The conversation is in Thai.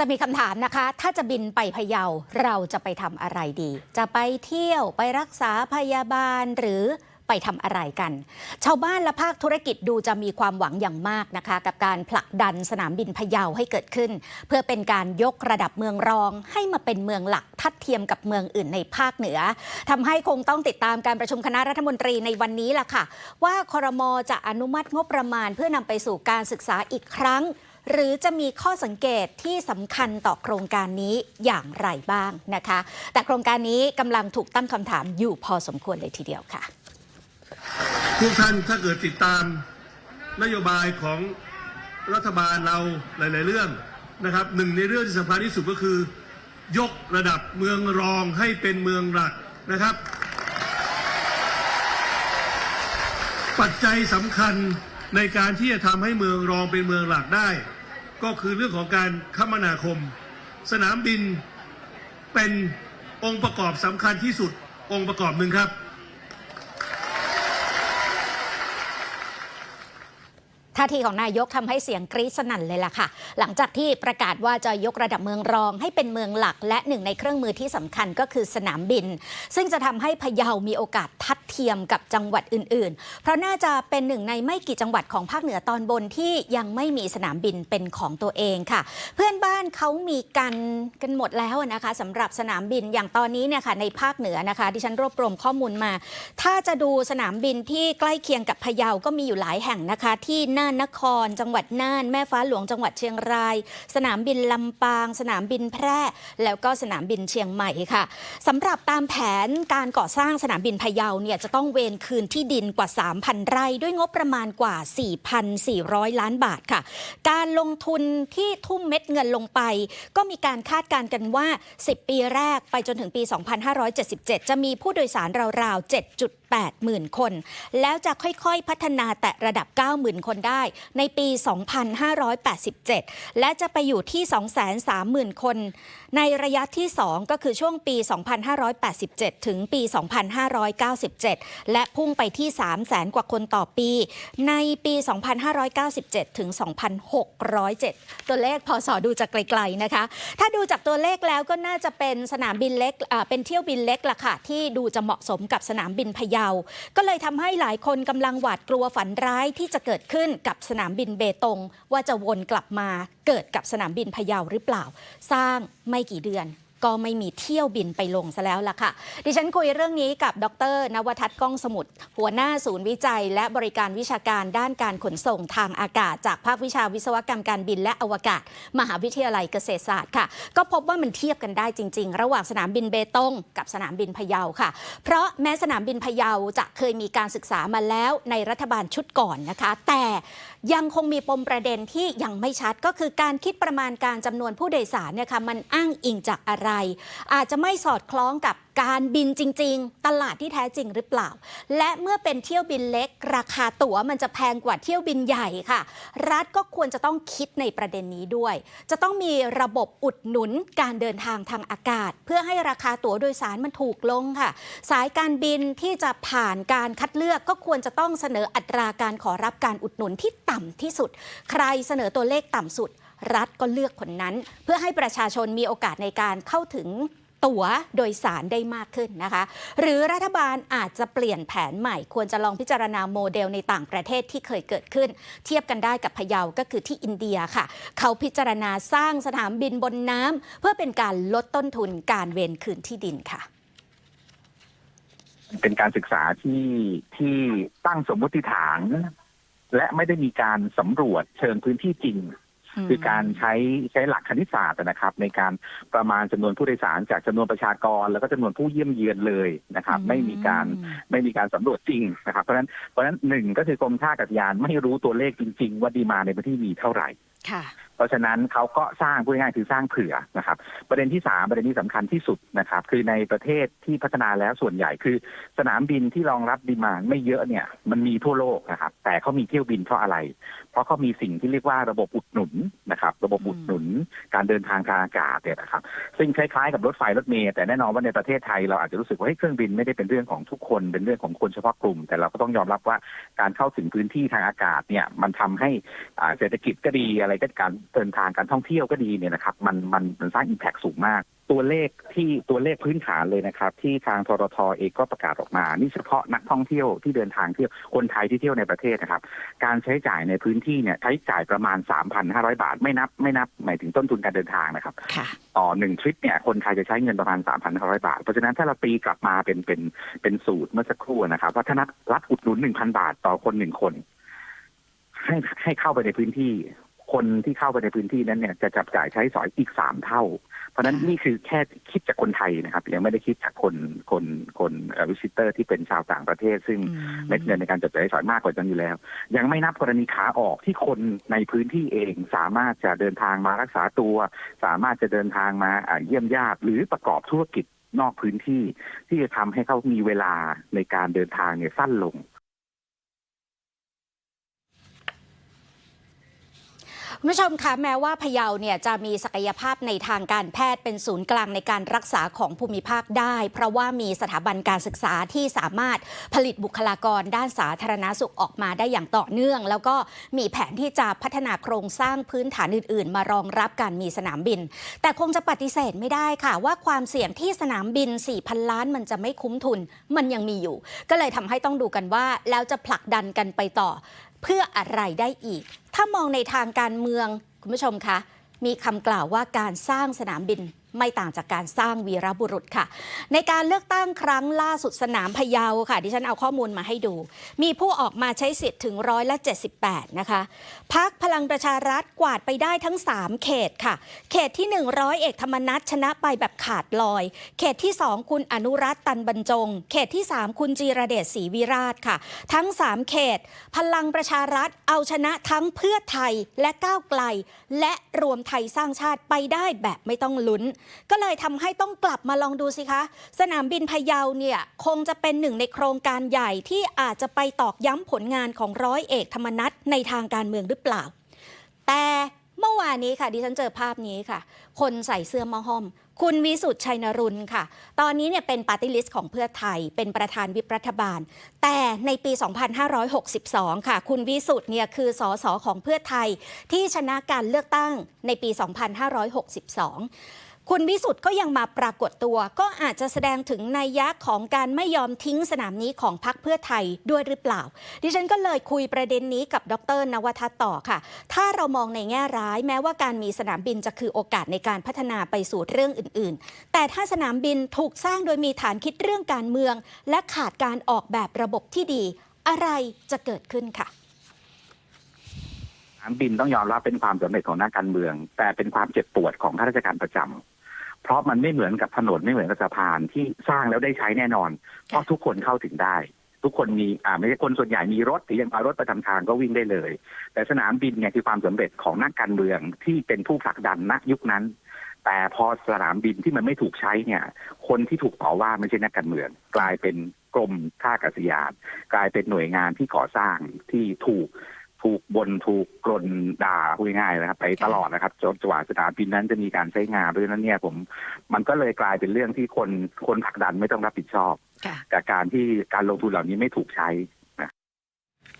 จะมีคำถามนะคะ ถ้าจะบินไปพะเยาเราจะไปทำอะไรดี จะไปเที่ยวไปรักษาพยาบาลหรือไปทำอะไรกัน ชาวบ้านและภาคธุรกิจดูจะมีความหวังอย่างมากนะคะ กับการผลักดันสนามบินพะเยาให้เกิดขึ้น เพื่อเป็นการยกระดับเมืองรอง ให้มาเป็นเมืองหลักทัดเทียมกับเมืองอื่นในภาคเหนือทำให้คงต้องติดตามการประชุมคณะรัฐมนตรีในวันนี้ล่ะค่ะ ว่าคอรมอจะอนุมัติงบประมาณ เพื่อนำไปสู่การศึกษาอีกครั้ง หรือจะมีข้อสังเกตที่สำคัญต่อโครงการนี้อย่างไรบ้างนะคะ แต่โครงการนี้กำลังถูกตั้งคำถามอยู่พอสมควรเลยทีเดียวค่ะทุกท่านถ้าเกิดติดตามนโยบายของรัฐบาลเราหลาย ๆ เรื่องนะครับหนึ่งในเรื่องที่สำคัญที่สุดก็คือ ยกระดับเมืองรองให้เป็นเมืองหลักนะครับ ปัจจัยสำคัญในการที่จะทำให้เมืองรองเป็นเมืองหลักได้ ก็คือเรื่องของการคมนาคม สนามบินเป็นองค์ประกอบสำคัญที่สุดองค์ประกอบหนึ่งครับ ท่าทีของนายกทำให้เสียงกรี๊ดสนั่นเลยล่ะค่ะ หลังจากที่ประกาศว่าจะยกระดับเมืองรองให้เป็นเมืองหลัก และหนึ่งในเครื่องมือที่สำคัญก็คือสนามบิน ซึ่งจะทำให้พะเยามีโอกาสทัดเทียมกับจังหวัดอื่น ๆ เพราะน่าจะเป็นหนึ่งในไม่กี่จังหวัดของภาคเหนือตอนบนที่ยังไม่มีสนามบินเป็นของตัวเองค่ะ เพื่อนบ้านเขามีกันกันหมดแล้วนะคะสำหรับสนามบินอย่างตอนนี้เนี่ยค่ะในภาคเหนือนะคะดิฉันรวบรวมข้อมูลมา ถ้าจะดูสนามบินที่ใกล้เคียงกับพะเยาก็มีอยู่หลายแห่งนะคะที่น่านนคร จังหวัดน่าน แม่ฟ้าหลวงจังหวัดเชียงราย สนามบินลำปาง สนามบินแพร่ แล้วก็สนามบินเชียงใหม่ค่ะสำหรับตามแผนการก่อสร้างสนามบินพะเยาเนี่ยจะต้องเวนคืนที่ดินกว่า 3,000 ไร่ ด้วยงบประมาณกว่า 4,400 ล้านบาทค่ะ การลงทุนที่ทุ่มเม็ดเงินลงไป ก็มีการคาดการณ์กันว่า 10 ปีแรกไปจนถึงปี 2577 จะมีผู้โดยสารราวๆ7.8หมื่นคน แล้วจะค่อยๆพัฒนาแต่ระดับ 90,000 คนได้ในปี 2587 และจะไปอยู่ที่ 230,000 คน ในระยะที่ 2 ก็คือช่วงปี 2587 ถึงปี 2597 และพุ่งไปที่ 300,000 กว่าคนต่อปี ในปี 2597 ถึง 2607 ตัวเลขพอสอดูจากไกลๆนะคะ ถ้าดูจากตัวเลขแล้วก็น่าจะเป็นสนามบินเล็กเป็นเที่ยวบินเล็กล่ะค่ะ ที่ดูจะเหมาะสมกับสนามบินพะเยา ก็เลยทำให้หลายคนกำลังหวาดกลัวฝันร้ายที่จะเกิดขึ้นกับสนามบินเบตง ว่าจะวนกลับมาเกิดกับสนามบินพะเยาหรือเปล่า สร้างไม่กี่เดือน ก็ไม่มีเที่ยวบินไปลงซะแล้วล่ะค่ะ ดิฉันคุยเรื่องนี้กับดร นวทัศน์ก้องสมุทรหัวหน้าศูนย์วิจัย และบริการวิชาการด้านการขนส่งทางอากาศ จากภาควิชาวิศวกรรมการบินและอวกาศ มหาวิทยาลัยเกษตรศาสตร์ค่ะ ก็พบว่ามันเทียบกันได้จริง ๆ ระหว่างสนามบินเบตงกับสนามบินพะเยาค่ะ เพราะแม้สนามบินพะเยาจะเคยมีการศึกษามาแล้วในรัฐบาลชุดก่อนนะคะ แต่ยังคงมีปมประเด็นที่ยังไม่ชัดก็คือการคิดประมาณการจำนวนผู้โดยสารเนี่ยค่ะมันอ้างอิงจากอะไรอาจจะไม่สอดคล้องกับการบินจริง ๆ ตลาดที่แท้จริงหรือเปล่า และเมื่อเป็นเที่ยวบินเล็ก ราคาตั๋วมันจะแพงกว่าเที่ยวบินใหญ่ค่ะ รัฐก็ควรจะต้องคิดในประเด็นนี้ด้วย จะต้องมีระบบอุดหนุนการเดินทางทางอากาศ เพื่อให้ราคาตั๋วโดยสารมันถูกลงค่ะ สายการบินที่จะผ่านการคัดเลือกก็ควรจะต้องเสนออัตราการขอรับการอุดหนุนที่ต่ำที่สุด ใครเสนอตัวเลขต่ำสุด รัฐก็เลือกคนนั้น เพื่อให้ประชาชนมีโอกาสในการเข้าถึงตั๋วโดยสารได้มากขึ้นนะคะ หรือรัฐบาลอาจจะเปลี่ยนแผนใหม่ ควรจะลองพิจารณาโมเดลในต่างประเทศที่เคยเกิดขึ้น เทียบกันได้กับพะเยาก็คือที่อินเดียค่ะ เขาพิจารณาสร้างสนามบินบนน้ำเพื่อเป็นการลดต้นทุนการเวนคืนที่ดินค่ะ เป็นการศึกษาที่ที่ตั้งสมมติฐาน และไม่ได้มีการสำรวจเชิงพื้นที่จริง คือการใช้ใช้หลักคณิตศาสตร์นะครับ ในการประมาณจำนวนผู้โดยสารจากจำนวนประชากร แล้วก็จำนวนผู้เยี่ยมเยือนเลยนะครับอืมไม่มีการไม่มีการสำรวจจริงนะครับเพราะฉะนั้นเพราะฉะนั้นหนึ่งก็คือกรมท่าอากาศยานไม่รู้ตัวเลขจริง ๆ ว่าดีมาในพื้นที่มีเท่าไหร่ค่ะ เพราะฉะนั้นเขาก็สร้างพูดง่ายคือสร้างเผื่อนะครับ ประเด็นที่สามประเด็นที่สำคัญที่สุดนะครับ คือในประเทศที่พัฒนาแล้วส่วนใหญ่คือ สนามบินที่รองรับดีมานไม่เยอะเนี่ย มันมีทั่วโลกนะครับ แต่เขามีเที่ยวบินเพราะอะไร เพราะเขามีสิ่งที่เรียกว่าระบบอุดหนุนนะครับ ระบบอุดหนุนการเดินทางทางอากาศเนี่ยนะครับ ซึ่งคล้ายๆกับรถไฟรถเมล์แต่แน่นอนว่าในประเทศไทยเราอาจจะรู้สึกว่าเฮ้ยเครื่องบินไม่ได้เป็นเรื่องของทุกคนเป็นเรื่องของคนเฉพาะกลุ่ม แต่เราก็ต้องยอมรับว่าการเข้าถึงพื้นที่ทางอากาศเนี่ยมันทำให้เศรษฐกิจก็ดีอะไรก็การเดินทางการท่องเที่ยวก็ดีเนี่ยนะครับมันมันมันสร้างอิมแพ t สูงมาก ตัวเลขที่ตัวเลขพื้นฐานเลยนะครับ ที่ทางทรทเองก็ประกาศออกมา นี่เฉพาะนักท่องเที่ยวที่เดินทางเที่ยวคนไทยที่เที่ยวในประเทศนะครับ การใช้จ่ายในพื้นที่เนี่ยใช้จ่ายประมาณ 3,500 บาท ไม่นับไม่นับหมายถึงต้นทุนการเดินทางนะครับค่ะต่อหนึ่งทริปเนี่ยคนไทยจะใช้เงินประมาณ 3,500 บาท เพราะฉะนั้นถ้าเราตีกลับมาเป็นเป็นเป็นสูตรเมื่อสักครู่นะครับว่าถ้านัดรัฐอุดหนุน1,000 บาทต่อคนหนึ่งคนให้ให้เข้าไปในพื้นที่ คนที่เข้าไปในพื้นที่นั้นเนี่ยจะจับจ่ายใช้สอยอีกสามเท่า เพราะฉะนั้นนี่คือแค่คิดจากคนไทยนะครับ ยังไม่ได้คิดจากคนคนคนวิสิเตอร์ที่เป็นชาวต่างประเทศ ซึ่งอืมเม็ดเงินในการจับจ่ายใช้สอยมากกว่านั้นอยู่แล้ว ยังไม่นับกรณีขาออกที่คนในพื้นที่เองสามารถจะเดินทางมารักษาตัว สามารถจะเดินทางมาอ่าเยี่ยมญาติหรือประกอบธุรกิจนอกพื้นที่ที่จะทำให้เขามีเวลาในการเดินทางเนี่ยสั้นลง คุณผู้ชมคะแม้ว่าพะเยาเนี่ยจะมีศักยภาพในทางการแพทย์เป็นศูนย์กลางในการรักษาของภูมิภาคได้ เพราะว่ามีสถาบันการศึกษาที่สามารถผลิตบุคลากรด้านสาธารณสุขออกมาได้อย่างต่อเนื่อง แล้วก็มีแผนที่จะพัฒนาโครงสร้างพื้นฐานอื่น ๆ มารองรับการมีสนามบิน แต่คงจะปฏิเสธไม่ได้ค่ะ ว่าความเสี่ยงที่สนามบิน 4,000 ล้านมันจะไม่คุ้มทุนมันยังมีอยู่ ก็เลยทำให้ต้องดูกันว่าแล้วจะผลักดันกันไปต่อเพื่ออะไรได้อีก ถ้ามองในทางการเมืองคุณผู้ชมคะมีคำกล่าวว่าการสร้างสนามบิน ไม่ต่างจากการสร้างวีรบุรุษค่ะ ในการเลือกตั้งครั้งล่าสุดสนามพะเยาค่ะดิฉันเอาข้อมูลมาให้ดู มีผู้ออกมาใช้สิทธิ์ถึงร้อยละ78 นะคะพักพลังประชารัฐกวาดไปได้ทั้ง 3 เขตค่ะ เขตที่100เอกธรรมนัฐชนะไปแบบขาดลอย เขตที่ 2 คุณอนุรัตน์ตันบรรจง เขตที่ 3 คุณจีระเดชศรีวิราชค่ะ ทั้ง 3 เขต พลังประชารัฐเอาชนะทั้งเพื่อไทยและก้าวไกล และรวมไทยสร้างชาติไปได้แบบไม่ต้องลุ้นก็เลยทำให้ต้องกลับมาลองดูสิคะ สนามบินพะเยาเนี่ยคงจะเป็นหนึ่งในโครงการใหญ่ที่อาจจะไปตอกย้ำผลงานของร้อยเอกธรรมนัฐในทางการเมืองหรือเปล่า แต่เมื่อวานนี้ค่ะดิฉันเจอภาพนี้ค่ะ คนใส่เสื้อมอห้อม คุณวิสุทธ์ชัยนรุนค่ะ ตอนนี้เนี่ยเป็นปาร์ตี้ลิสต์ของเพื่อไทย เป็นประธานวิปรัฐบาล แต่ในปี 2562 ค่ะ คุณวิสุทธ์เนี่ยคือสอสอของเพื่อไทยที่ชนะการเลือกตั้งในปี 2562 คุณวิสุทธ์ก็ยังมาปรากฏตัว ก็อาจจะแสดงถึงนัยยะของการไม่ยอมทิ้งสนามนี้ของพรรคเพื่อไทยด้วยหรือเปล่า ดิฉันก็เลยคุยประเด็นนี้กับดรนวทัศน์ต่อค่ะ ถ้าเรามองในแง่ร้ายแม้ว่าการมีสนามบินจะคือโอกาสในการพัฒนาไปสู่เรื่องอื่น ๆ แต่ถ้าสนามบินถูกสร้างโดยมีฐานคิดเรื่องการเมือง และขาดการออกแบบระบบที่ดี อะไรจะเกิดขึ้นค่ะสนามบินต้องยอมรับเป็นความสำเร็จของนักการเมือง แต่เป็นความเจ็บปวดของข้าราชการประจำ เพราะมันไม่เหมือนกับถนนไม่เหมือนกับสะพานที่สร้างแล้วได้ใช้แน่นอน เพราะทุกคนเข้าถึงได้ ทุกคนมีอ่าไม่ใช่คนส่วนใหญ่มีรถหรือยังเอารถประจำทางก็วิ่งได้เลย แต่สนามบินเนี่ยคือความสำเร็จของนักการเมืองที่เป็นผู้ผลักดันณยุคนั้น แต่พอสนามบินที่มันไม่ถูกใช้เนี่ย คนที่ถูกต่อว่าไม่ใช่นักการเมือง กลายเป็นกรมท่าอากาศยาน กลายเป็นหน่วยงานที่ก่อสร้างที่ถูก ถูกบนถูกกลนด่าพูดง่ายๆนะครับ ไปตลอดนะครับจนกว่าสนามบินนั้นจะมีการใช้งานเพราะฉะนั้นเนี่ยผม มันก็เลยกลายเป็นเรื่องที่คนคนผลักดันไม่ต้องรับผิดชอบ ค่ะกับการที่การลงทุนเหล่านี้ไม่ถูกใช้